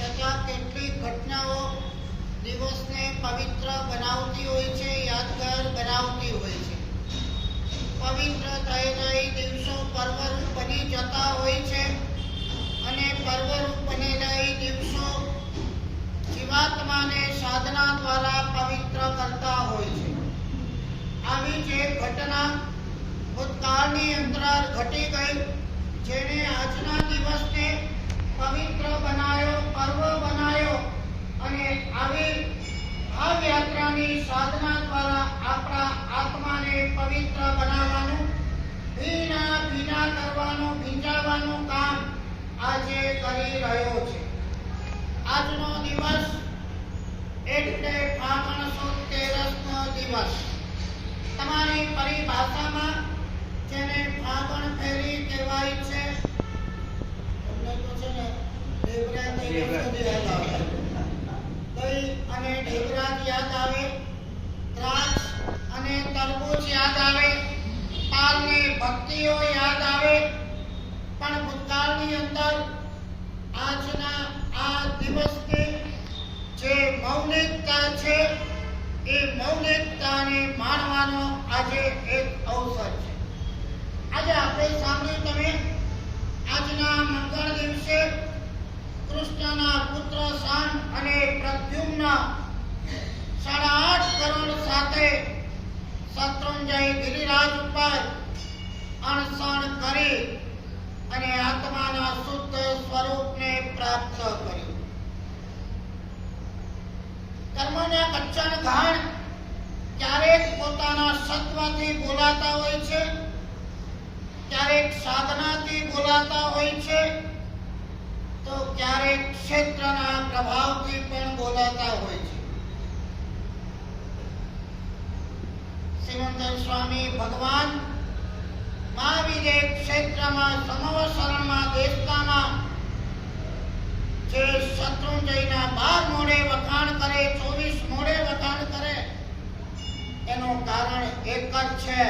છતાં કેટલીક ઘટનાઓ પવિત્ર બનાવતી હોય છે, યાદગાર બનાવતી હોય છે. પવિત્ર થયેલા દિવસો પર્વરૂપ બની જતા હોય છે અને પર્વરૂપ દિવસો જીવાત્માને સાધના દ્વારા પવિત્ર કરતા હોય છે. આવી જે ઘટના ભૂતકાળની અંતરાળ ઘટી ગઈ જેને આજના દિવસને પવિત્ર બનાવ્યો પર્વ બનાવ્યો અને આવી ભાવયાત્રાની સાધના દ્વારા આપણા આત્માને પવિત્ર બનાવવાનું ભીના ભીના કરવાનું, ભીંજાવાનું કામ આજે કરી રહ્યો છે. આજનો દિવસ એટલે ફાગણ સુદ તેરસનો દિવસ. તમારી પરિભાષામાં જેને ફાગણ ફેરી કહેવાય છે તમને તો છે ને ઢેબરા યાદ આવે. દહીં અને ઢેબરા યાદ આવે? દ્રાક્ષ અને તરબૂચ યાદ આવે? પાલની ભક્તિઓ યાદ આવે? પણ ભૂતકાળની અંદર આજના આ દિવસની જે મૌલિકતા છે એ મૌલિકતાને માણવાનો આજે એક અવસર છે. આજે આપણે સાંભળ્યું તમે, આજના મંગળ દિવસે કૃષ્ણના પુત્ર શાન અને પ્રદ્યુમ્ન સાડા આઠ કરોડ સાથે શત્રુંજય ગિરિરાજ ઉપર અણસણ કરી અને આત્માના શુદ્ધ સ્વરૂપને પ્રાપ્ત કર્યું. કચ્છણ ઘાણ ક્યારેક પોતાના સત્વથી બોલાતા હોય છે, ક્યારેક સાધનાથી બોલાતા હોય છે, તો ક્યારેક ક્ષેત્રના પ્રભાવથી પણ બોલાતા હોય છે. સિમંદર સ્વામી ભગવાન મહાવીરે ક્ષેત્રમાં સમવસરણમાં દેશતામાં જે શત્રુંજયના બાર મોડે વખાણ કરે, ચોવીસ મોડે વખાણ કરે, એનું કારણ એક જ છે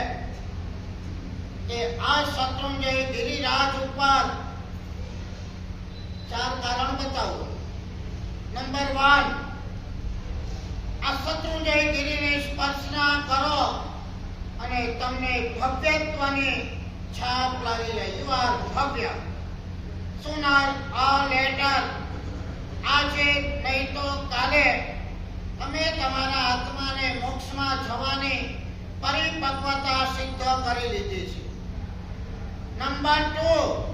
કે આ શત્રુંજય ગિરિરાજ ઉપર ચાર કારણ બતાવું. નંબર વન, આ શત્રુંજય ગિરિને સ્પર્શના કરો અને તમને ભવ્યત્વની છાપ લાવી લે. યુ આર ભવ્ય. સુનાર આ લેટર આજે નહીં તો કાલે તમે તમારા આત્માને મોક્ષમાં જવાની પરિપક્વતા સિદ્ધ કરી લીધી છે. નંબર ટુ,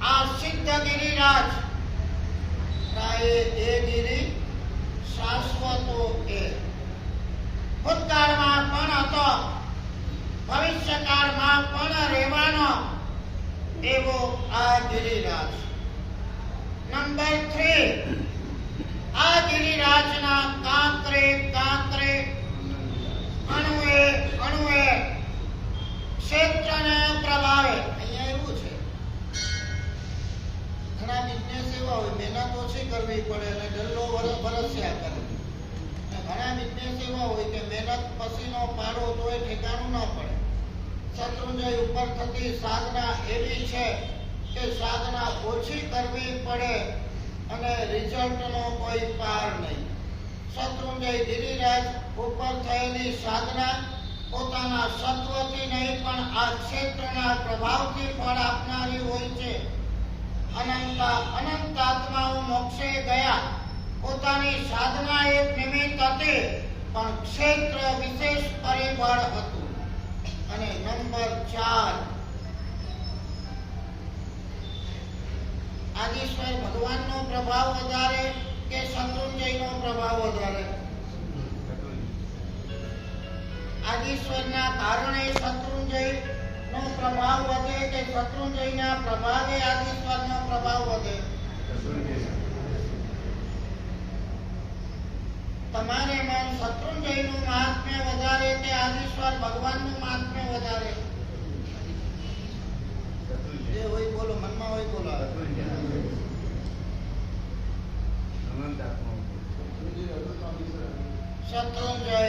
આ સિદ્ધ ગિરિરાજ રાયે એ ગિરી શાશ્વતો કે. ભૂતકાળમાં પણ હતો, ભવિષ્યકાળમાં પણ રહેવાનો એવો આ ગિરિરાજ નંબર 3 આ ગિરિરાજના કાંકરે કાંકરે અણુએ અણુએ ક્ષેત્રને પ્રભાવે અહીંયા એવું છે. ઘણા બિઝનેસ એવા હોય મહેનત ઓછી કરવી પડે અને ડલ્લો વરસ વરસ્યા કરે. ઘણા બિઝનેસ એવા હોય કે મહેનત પછીનો પાડો તોય ઠેકાણું ન પડે. શત્રુંજય ઉપર થતી સાધના એવી છે. કે સાધના ઓછી કરવી પડે અને રિઝલ્ટનો કોઈ પાર નહીં. શત્રુંજય ગિરિરાજ ઉપર થયેલી સાધના પોતાના સત્વથી નહીં, પણ આ ક્ષેત્રના પ્રભાવથી ફળ આપનારી હોય છે. અનંત અનંત આત્માઓ મોક્ષે ગયા. પોતાની સાધના એક નિમિત્ત હતી, પણ ક્ષેત્ર વિશેષ પરિબળ હતું. અને નંબર ચાર આદિશ્વર ભગવાનનો પ્રભાવ વધારે કે શત્રુંજયનો પ્રભાવ વધારે આદિશ્વરના કારણે શત્રુંજય નો પ્રભાવ વધે કે શત્રુંજયના પ્રભાવે આદિશ્વરનો પ્રભાવ વધે તમારે મન શત્રુંજયનું મહાત્મ્ય વધારે કે આદિશ્વર ભગવાનનું મહાત્મ્ય વધારે જે હોય બોલો મનમાં હોય બોલો શત્રુંજય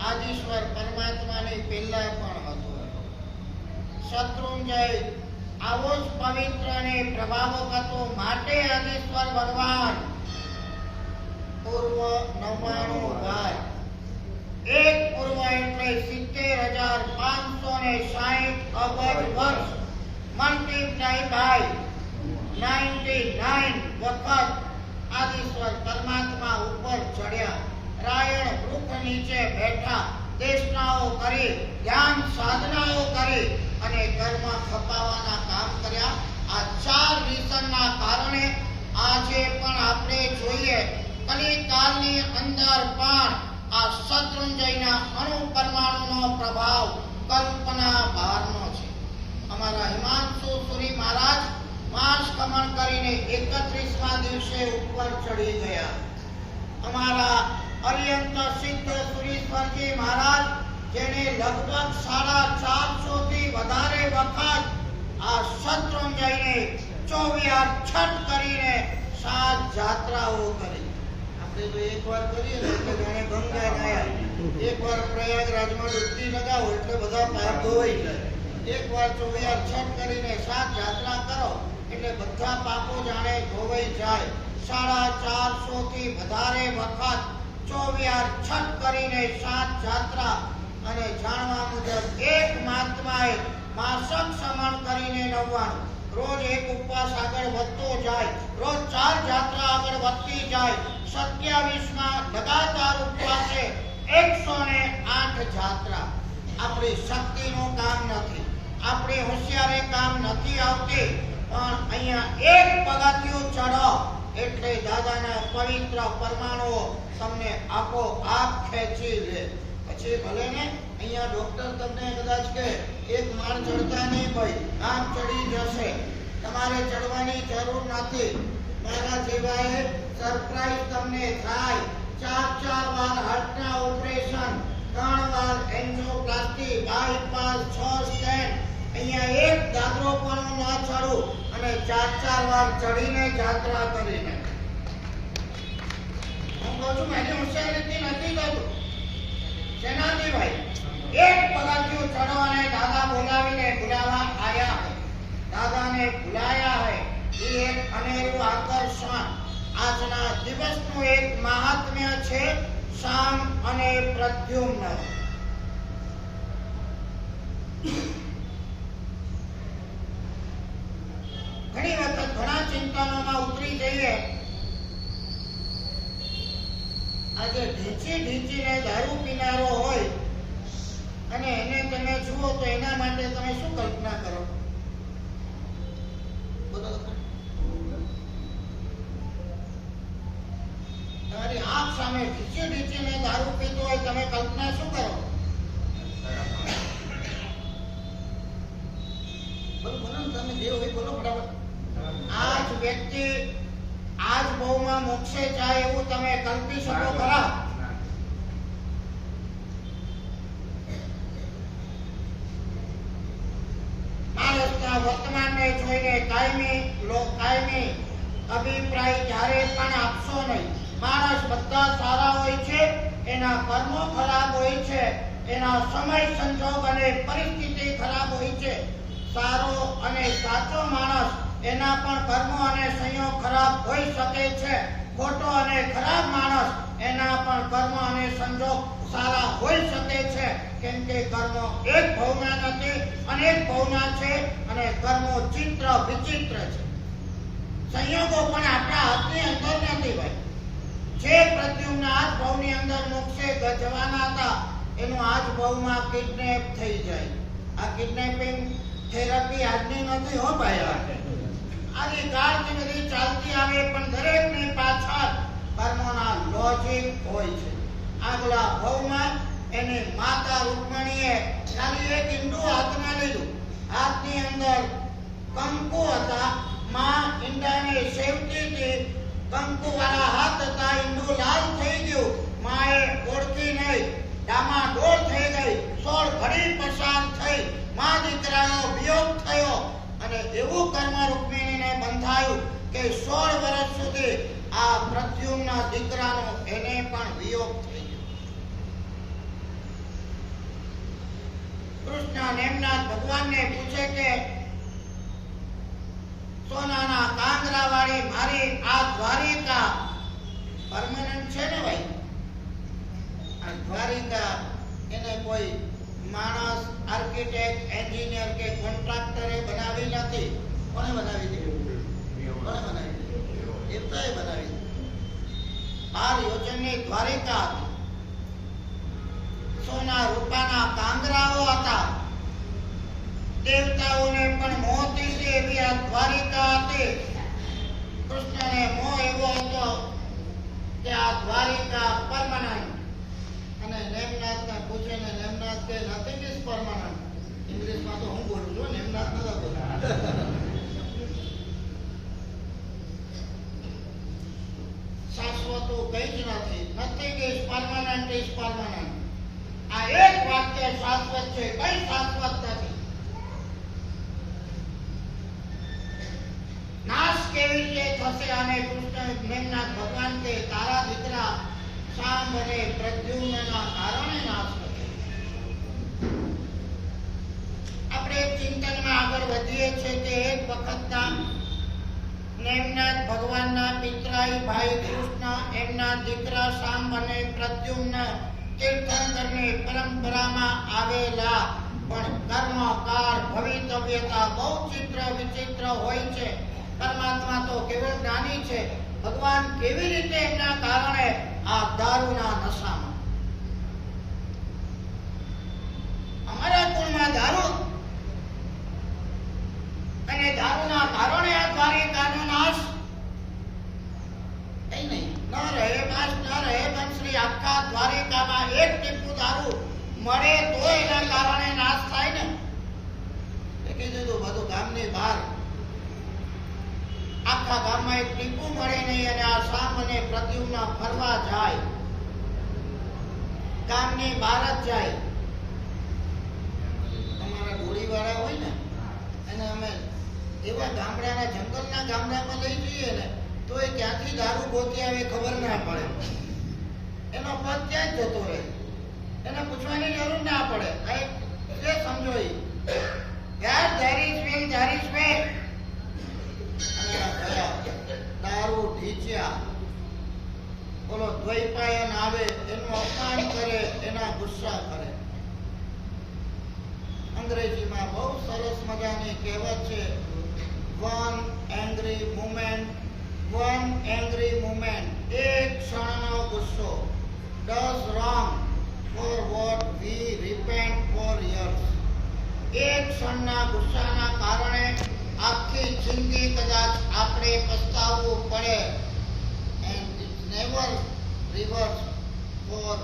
આદિશ્વર પરમાત્મા આની પહેલા પણ હતું. શત્રુંજય આવો જ પવિત્ર અને પ્રભાવક હતો. માટે અધીશ્વર ભગવાન પૂર્વ નવ્વાણું વાર એક પૂર્વ એટલે સિત્તેર હજાર પાંચસો ને સાહીઠ અબજ વર્ષ. મલ્ટીપ્લાય બાય નાઇન્ટી નાઇન વખત આદિશ્વર પરમાત્મા ઉપર ચડ્યા. રાયણ વૃક્ષ નીચે બેઠા, દેશનાઓ કરી, ધ્યાન સાધનાઓ કરી અને કર્મ ખપાવવાના કામ કર્યા. આ ચાર રીઝનના કારણે આજે પણ આપણે જોઈએ, કલિકાલની અંદર પણ આ શત્રુંજયના અણુ પરમાણુનો પ્રભાવ કલ્પના બહારનો છે. અમારા હિમાંશુ સુરી મહારાજ માસ કમણ કરીને એકત્રીસમા દિવસે ઉપર ચડી ગયા. અમારા અર્યંત સિદ્ધ સુરીશ્વરજી મહારાજ, જેને લગભગ સાડા ચારસો થી વધારે વખત આ શત્રુંજયને ચોવીસ છઠ કરીને સાત જાત્રાઓ કરી. આપણે તો એકવાર કરીએ ને એટલે જાણે ગંગા ગયા એકવાર પ્રયાગરાજમાં ડૂબકી લગાવો એટલે બધા પાપ ધોવાઈ જાય એકવાર ચોવીસ છઠ કરીને સાત જાત્રા બધા પાપો જાણે ધોવાઈ જાય. સાડા ચારસો થી વધારે વખત ચોવીસ છઠ કરીને સાત જાત્રા અને જાણવા મુજબ એક મહાત્માએ માસક સમણ કરીને નવ્વાણું રોજ એક ઉપવાસ આગળ વધતો જાય. રોજ ચાર જાત્રા આગળ વધતી જાય. સત્યાવીસમાં લગાતાર ઉપવાસે એકસો ને આઠ જાત્રા. આપણી શક્તિનું કામ નથી. આપણી હોશિયારી કામ નથી આવતી. પણ અહીંયા એક પગથિયું ચડો એટલે દાદાના પવિત્ર પરમાણુઓ તમને આપો આપ ખેંચી લે. પછી ભલે ને અહીંયા ડોક્ટર તમને કદાચ કે એક માળ ચડતા નહીં ભાઈ, આમ ચડી જશે. તમારે ચડવાની જરૂર નથી. મારા સિવાય સરપ્રાઈઝ તમને થાય. ચાર ચાર વાર હાર્ટના ઓપરેશન ત્રણ વાર એન્જિયોપ્લાસ્ટી બાયપાસ છ સ્ટેન્ટ અહીંયા એક દાદરો પણ ન ચડું અને ચાર ચાર વાર ચડીને જાત્રા કરીને. હું કહું છું, એની હોશિયારીથી નથી કહું શેનાથી ભાઈ, એક પગથિયું ચડવાને દાદા બોલાવીને બોલાવા આવ્યા હે દાદાને ભુલાયા હે એ એક અનેરું આકર્ષણ. આજના દિવસનું એક મહાત્મ્ય છે, શામ અને પ્રદ્યુમ્ન ઘણી વખત ઘણા ચિંતનોમાં આજે ઢીંચી ઢીંચીને દારૂ પીનારો હોય અને એને તમે જુઓ તો એના માટે તમે શું કલ્પના કરો. તમારી આંખ સામે ઢીંચી ઢીંચીને દારૂ પીતો હોય તમે કલ્પના શું કરો? બોલો બોલો તમે જે હોય બોલો ફટાફટ. આ જ વ્યક્તિ બહુમાં મોક્ષે જાય એવું તમે કલ્પી શકો ખરા? માણસના વર્તમાનને જોઈને કાયમી લો- કાયમી અભિપ્રાય જ્યારે પણ આપશો નહીં. માણસ બધા સારા હોય છે એના કર્મો ખરાબ હોય છે એના સમય સંજોગ અને પરિસ્થિતિ ખરાબ હોય છે. સારો અને સાચો માણસ એના પણ કર્મો અને સંયોગ ખરાબ હોઈ શકે છે. ખોટો અને ખરાબ માણસ એના પણ કર્મ અને સંજોગ સારા હોઈ શકે છે. કેમ કે કર્મો એક ભવના નથી, અનેક ભવના છે અને કર્મો ચિત્ર વિચિત્ર છે. સંયોગો પણ આપણા હાથની અંદર નથી ભાઈ. જે પ્રદ્યુમ્ન આજ ભવની અંદર મોક્ષે ગજવાના હતા, એનું આજ ભવમાં કિડનેપ થઈ જાય. આ કિડનેપિંગ થેરપી આજની નથી હો ભાઈ. આજે બધી ચાલતી આવે પણ દરેકની પાછળ કર્મોના લોજિક હોય છે. આગલા ભવમાં એની માતા રૂકમણીએ ખાલી એક ઈંડું હાથમાં લીધું. હાથની અંદર કંકુ હતા. માં ઈંડાને સેવતી હતી. કંકુ વાળા હાથ હતા. ઈંડું લાલ થઈ ગયું. માએ ઓળખી નહીં. ડામાડોળ થઈ ગઈ. સોળ ઘડી પસાર થઈ. માં દીકરાનો વિયોગ થયો. અને એવું કર્મ રૂકમિણીને બંધાયું કે સોળ વર્ષ સુધી આ પ્રદ્યુમ્ન દીકરાનો એને પણ વિયોગ થઈ ગયો. કૃષ્ણ નેમનાથ ભગવાનને પૂછે કે, સોનાના કાંગરા વાળી મારી આ દ્વારિકા પરમાનન્ટ છે ને ભાઈ? આ દ્વારિકા એને કોઈ માણસ આર્કિટેક્ટ, એન્જિનિયર કે કોન્ટ્રાક્ટરે બનાવી નથી કોને બનાવી દીધી? દીધી? દ્વારિકા દેવતાઓને પણ મોહ એવી આ દ્વારિકા હતી. કૃષ્ણને મોહ એવો હતો કે આ દ્વારિકા પરમાનન્ટ અને કે નથિંગ ઇઝ પરમાનન્ટ ઇંગ્લિશમાં તો હું બોલું છું નેમનાથ નતો બોલતો શાશ્વતો કંઈ જ નથી nothing is permanent is permanent આ એક વાક્ય શાશ્વત છે કઈ શાશ્વત નથી નાશ કેવી રીતે થશે અને કૃષ્ણ જ્ઞાનનાથ ભગવાન કે તારા દીકરા શામ અને પ્રદ્યુમ્નના કારણે નાશ થશે આપણે એક ચિંતનમાં આગળ વધીએ છીએ કે એક વખતના નેમનાથ ભગવાનના પિતરાઈ ભાઈ કૃષ્ણ એમના દીકરા શામ અને પ્રદ્યુમ્ન તીર્થંકરની પરંપરામાં આવેલા, પણ કર્મ કાળ ભવિતવ્યતા બહુ ચિત્ર વિચિત્ર હોય છે. પરમાત્મા તો કેવળ જ્ઞાની છે. ભગવાન કેવી રીતે એમના કારણે આ દારૂના નશામાં? અમારા કુળમાં દારૂ. અને દારૂના કારણે આ દ્વારિકાનો નાશ કઈ નહીં ન રહે બાસ ન રહે બંસરી આખા દ્વારિકામાં એક ટીપું દારૂ મળે તો એના નાશ થાય ને. એ કીધું તું બધું ગામની બહાર. આખા ગામમાં એક ટીપું મળે નહીં અને આ શામ અને પ્રદ્યુમ્ન ફરવા જાય. ગામની બહાર જ જાય. તમારા ગોળીવાળા હોય ને, એને અમે એવા ગામડાના જંગલના ગામડામાં લઈ જઈએ ને તો એ ક્યાંથી દારૂ ગોતી આવે ખબર ના પડે. એનો પદ જ જતો રહે? એને પૂછવાની જરૂર ના પડે. આ સમજો એ યાર જારી is જારી ગયા દારૂ ઢીચ્યા. બોલો, દ્વૈપાયન આવે, એનું અપમાન કરે, એના ગુસ્સા કરે. અંગ્રેજીમાં બહુ સરસ મજાની કહેવત છે one angry moment one angry moment એક ક્ષણનો ગુસ્સો does wrong for what we repent for years એક ક્ષણના ગુસ્સાના કારણે આખી જિંદગી કદાચ આપણે પસ્તાવવું પડે and it never reverse for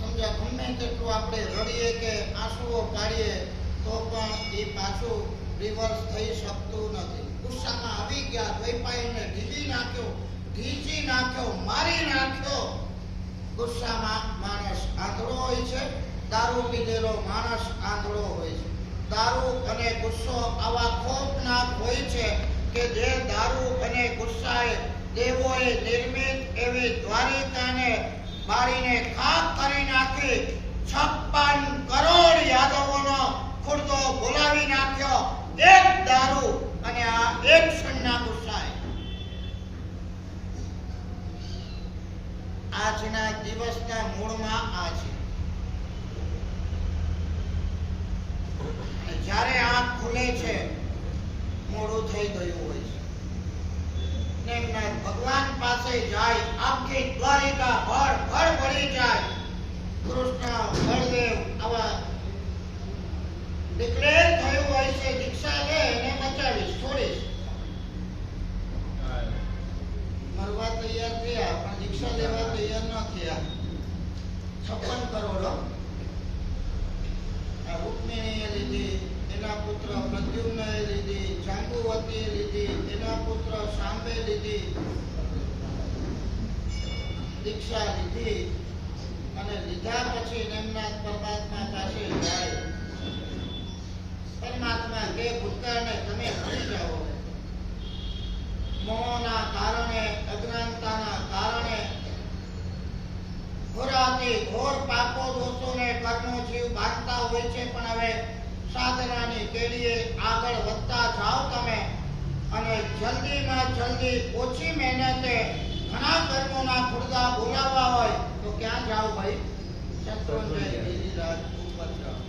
સમજા ગમે તેટલું આપણે રડીએ કે આંસુઓ પાડીએ તો પણ એ પાછું રિવર્સ થઈ શકતું નથી. ગુસ્સામાં આવી ગયા દ્વૈપાયનને ઢીલી નાખ્યો ઢીંચી નાખ્યો, મારી નાખ્યો. ગુસ્સામાં માણસ આંધળો હોય છે, દારૂ પીધેલો માણસ આંધળો હોય છે. દારૂ અને ગુસ્સો આવા ખોફનાક હોય છે કે જે દારૂ અને ગુસ્સાએ દેવોએ નિર્મિત એવી દ્વારિકાને મારીને ખાક કરી નાખી, છપ્પન કરોડ યાદવોનો ખુરદો બોલાવી નાખ્યો. એક દારૂ અને આ એક ક્ષણના ગુસ્સાએ આજના દિવસના મૂળમાં આ છે. જ્યારે આંખ ખુલે છે મોડું થઈ ગયું હોય છે. ને ભગવાન પાસે જાય આખી દ્વારિકા ભર ભર ભરી જાય. કૃષ્ણ બળદેવ આવા ડિક્લેર થયું હોય છે દીક્ષા લે એને બચાવીશ છોડીશ. મરવા તૈયાર થયા. પણ લેવા તૈયાર ન થયા. છપ્પન કરોડ આ રૂકમિણીએ લીધી, એના પુત્ર પ્રદ્યુમ્નએ લીધી, જાંબુવતીએ લીધી, એના પુત્ર શાંબે લીધી, દીક્ષા લીધી અને લીધા પછી નિમનાથ પરમાત્મા પાસે જાય. પરમાત્મા કે ભૂતકાળને તમે ભૂલી જાઓ. મોહના કારણે અજ્ઞાનતાના કારણે ઘોરાથી ઘોર પાપો દોષોને કર્મો જીવ બાંધતા હોય છે પણ હવે સાધનાની કેડીએ આગળ વધતા જાઓ તમે અને જલ્દીમાં જલ્દી ઓછી મહેનતે ઘણા કર્મોના ખુરદા બોલાવવા હોય તો ક્યાં જાઓ ભાઈ? શત્રુંજય ગિરિરાજ ઉપર જાઓ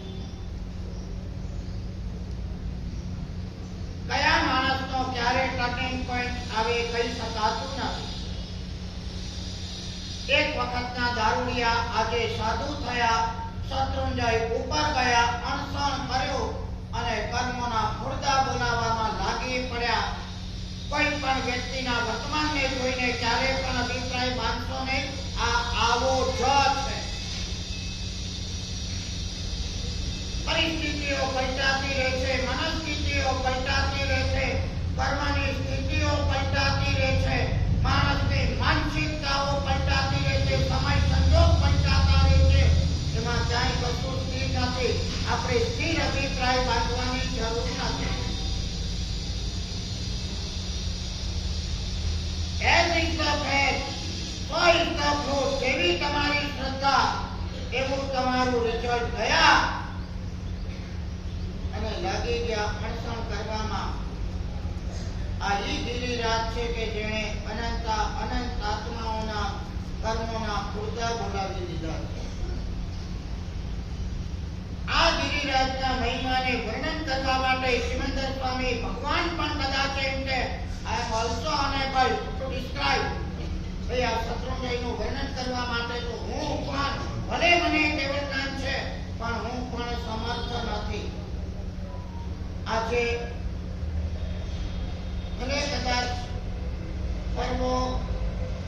કયા માણસનો ક્યારે પોઈન્ટ આવે કહી શકાતું નથી. એક વખતના દારૂડિયા આજે સાધુ થયા, શત્રુંજય ઉપર ગયા, અણસણ કર્યો અને કર્મોના ખુરદા બોલાવવામાં લાગી પડ્યા. કોઈ પણ વ્યક્તિના વર્તમાનને જોઈને ક્યારે પણ અભિપ્રાય બાંધશો નહીં. આ આવો જ છે. પરિસ્થિતિઓ પલટાતી રહે છે, મનસ્થિતિઓ પલટાતી રહે છે. કર્મની સ્થિતિઓ પલટાતી રહે છે માણસની માનસિકતાઓ પલટાતી રહે છે સમય સંજોગ પલટાતા રહે છે એમાં ક્યાંય કશું સ્થિર નથી આપણે સ્થિર અભિપ્રાય બાંધવાની જરૂર નથી As is the faith, so is the fruit. જેવી તમારી શ્રદ્ધા એવું તમારું રિઝલ્ટ ગયા અને લાગી ગયા અણસણ કરવામાં આ ઈ ગિરિરાજ છે કે જેણે અનંત અનંત આત્માઓના કર્મોના ખુરદા બોલાવી દીધા છે આ ગિરિરાજના મહિમાને વર્ણન કરવા માટે સિમંદર સ્વામી ભગવાન પણ કદાચ એમ કે આઈ એમ ઓલસો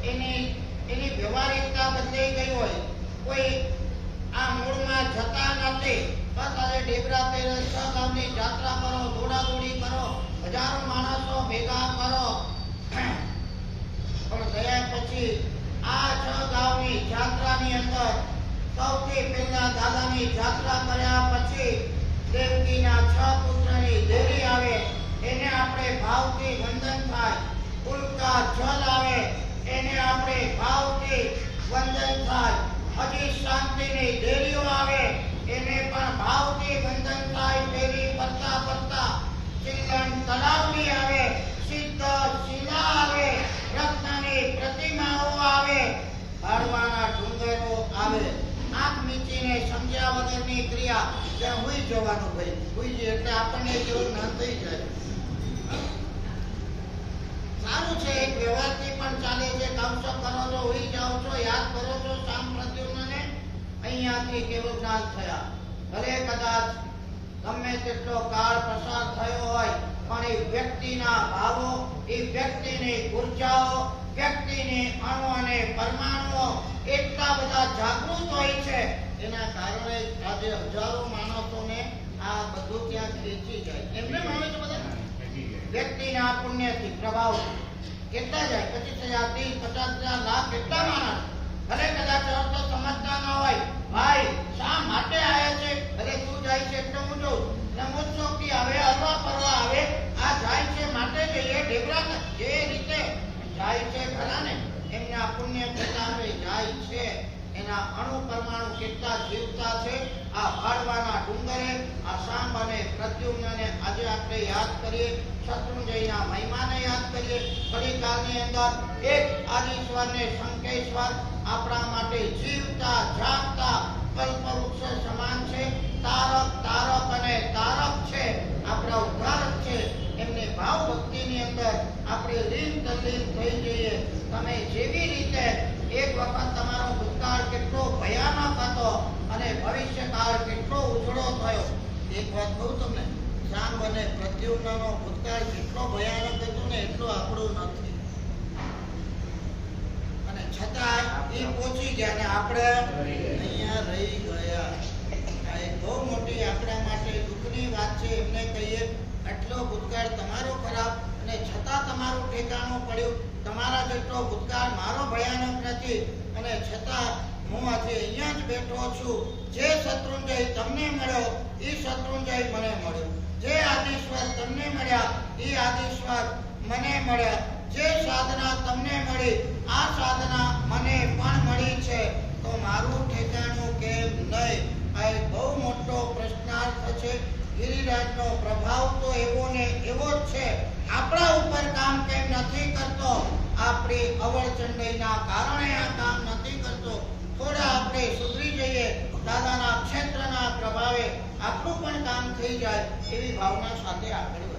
એની એની વ્યવહારિકતા બદલાઈ ગઈ હોય કોઈ આ મૂળમાં જતા નથી ઢેબરા પહેરે છ ગામની જાત્રા કરો દોડાદોડી કરો હજારો માણસો ભેગા કરો પણ ગયા પછી આ છ ગામની જાત્રાની અંદર સૌથી પહેલા દાદાની જાત્રા કર્યા પછી દેવકીના છ પુત્રની દેરી આવે, એને આપણે ભાવથી વંદન થાય. ઉલ્કા જલ આવે, એને આપણે ભાવથી વંદન થાય. હજી શાંતિની દેરીઓ આવે, એને પણ ભાવથી વંદન થાય. ફેરી ફરતા ફરતા ચિલ્લણ તળાવની આવે, સિદ્ધ શિલા આવે કામસો કરો છો, હુઈ જાઓ છો, યાદ કરો છો શામ થયા? ભલે ગમે તેટલો કાળ પસાર થયો હોય, પણ એ વ્યક્તિના ભાવો, એ વ્યક્તિની ઉર્જાઓ વ્યક્તિની અણુ અને પરમાણુઓ એટલા બધા જાગૃત હોય છે, એના કારણે આજે હજારો માણસોને આ બધું ત્યાં ખેંચી જાય. એમને માને છે બધા? વ્યક્તિના પુણ્યથી પ્રભાવ કેટલા જાય. પચીસ હજાર, ત્રીસ, પચાસ હજાર લાખ કેટલા માણસ. ભલે કદાચ અર્થ સમજતા ન હોય ભાઈ શા માટે આયા છે ભલે તું જાય છે એટલે હું જોઉં રમોત્સવથી આવે હરવા ફરવા આવે આ જાય છે માટે જઈએ ઢેબરા કર. જે રીતે જાય છે ખરા ને એમના પુણ્ય પ્રતાપે જાય છે એના અણુ પરમાણુ કેટલા જીવતા છે આ ભાડવાના ડુંગરે આ સાંબ અને પ્રદ્યુમ્નને આજે આપણે યાદ કરીએ શત્રુંજયના મહિમાને યાદ કરીએ કાળની અંદર એક આદિશ્વરને શંકેશ્વર, આપણા માટે જીવતા, જાગતા કલ્પવૃક્ષ સમાન છે. તારક તારક અને તારક છે. આપણા ઉદ્ધારક છે. એમની ભાવ ભક્તિની અંદર આપણે લીન તલ્લીન થઈ જઈએ. તમે જેવી રીતે એક વખત તમારો ભૂતકાળ કેટલો ભયાનક હતો અને ભવિષ્યકાળ કેટલો ઉજળો થયો. એક વાત કહું તમને શામ અને પ્રદ્યુમ્નનો ભૂતકાળ કેટલો ભયાનક હતો ને, એટલો આપણો નથી. છતાં અને છતાં હું આજે અહીંયા જ બેઠો છું. જે શત્રુંજય તમને મળ્યો, એ શત્રુંજય મને મળ્યો. જે આદિશ્વર તમને મળ્યા, એ આદિશ્વર મને મળ્યા. જે સાધના તમને મળી, આ સાધના મને પણ મળી છે. તો મારું ઠેકાણું કેમ નહીં, આ બહુ મોટો પ્રશ્નાર્થ છે. ગિરિરાજનો પ્રભાવ તો એવો ને એવો જ છે. આપણા ઉપર કામ કેમ નથી કરતો? આપણી અવળચંડીના કારણે આ કામ નથી કરતો. થોડા આપણે સુધરી જઈએ, દાદાના ક્ષેત્રના પ્રભાવે આપણું પણ કામ થઈ જાય એવી ભાવના સાથે આગળ